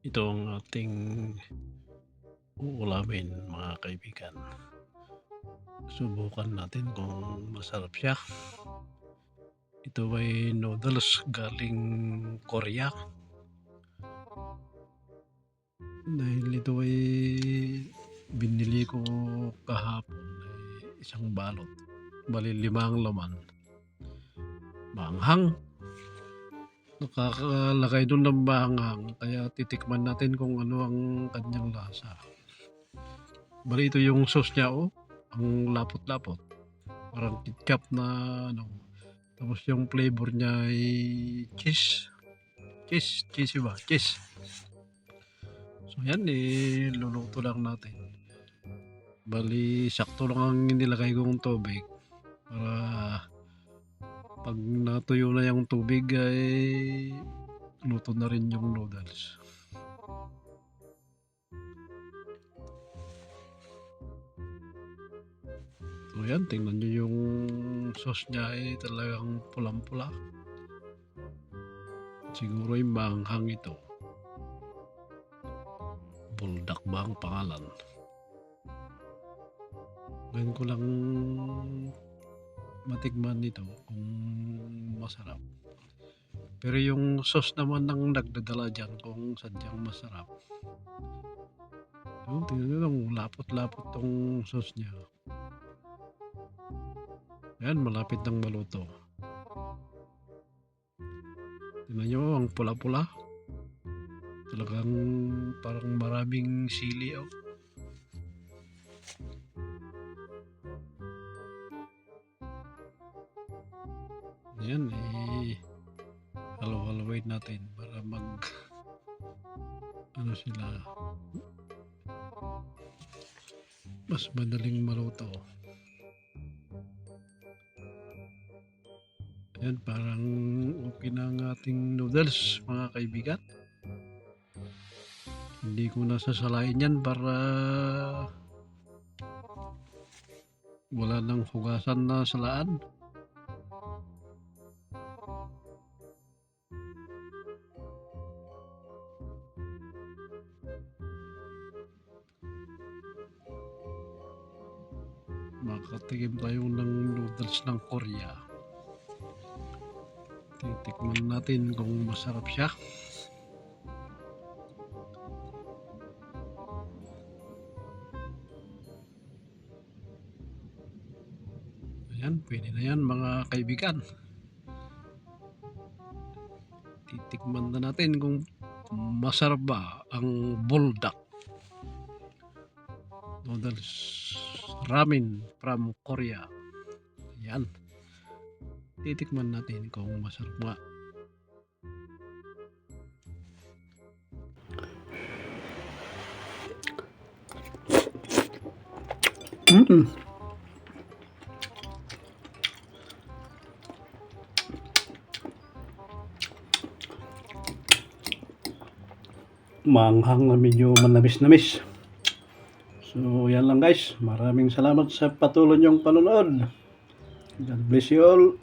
Ito ang ating uulamin mga kaibigan. Subukan natin kung masarap siya. Ito ay noodles galing Korea. Dahil ito ay binili ko kahapon isang balot. Bali limang laman. Manghang. Nakakalagay doon ng manghang kaya titikman natin kung ano ang kanyang lasa. Bali ito yung sauce niya oh. Ang lapot-lapot. Parang ketchup na ano. Tapos yung flavor niya ay cheese. Cheese. Cheese ba? Cheese. So yan eh. Luluto lang natin. Bali sakto lang ang nilagay kong tubig. Para pag natuyo na yung tubig ay luto na rin yung noodles. So yan, tingnan nyo yung sauce niya ay talagang pulang-pula. Siguro yung manghang ito. Buldak ba ang pangalan? Ngayon ko lang matikman nito kung masarap. Pero yung sauce naman ng nagdadala dyan kung sadyang masarap. Yung tingnan nyo lapot-lapot tong sauce niya. Yan, malapit ng maluto. Tingnan nyo, ang pula-pula. Talagang parang maraming sili. Oh. Yan, eh, halo-haloin natin para mag ano sila mas madaling maluto. Yan, parang okay na ang ating noodles, mga kaibigan. Hindi ko nasasalain yan para wala nang hugasan na salaan. Makatikim tayo ng noodles ng Korea. Titikman natin kung masarap siya. Ayan, pwede na yan mga kaibigan. Titikman na natin kung masarap ba ang buldak. Noodles ramen from Korea. Yan. Titikman natin kung masarap nga. Mm. Manghang na medyo manamis-namis. So, yan lang guys. Maraming salamat sa patuloy niyong panonood. God bless you all.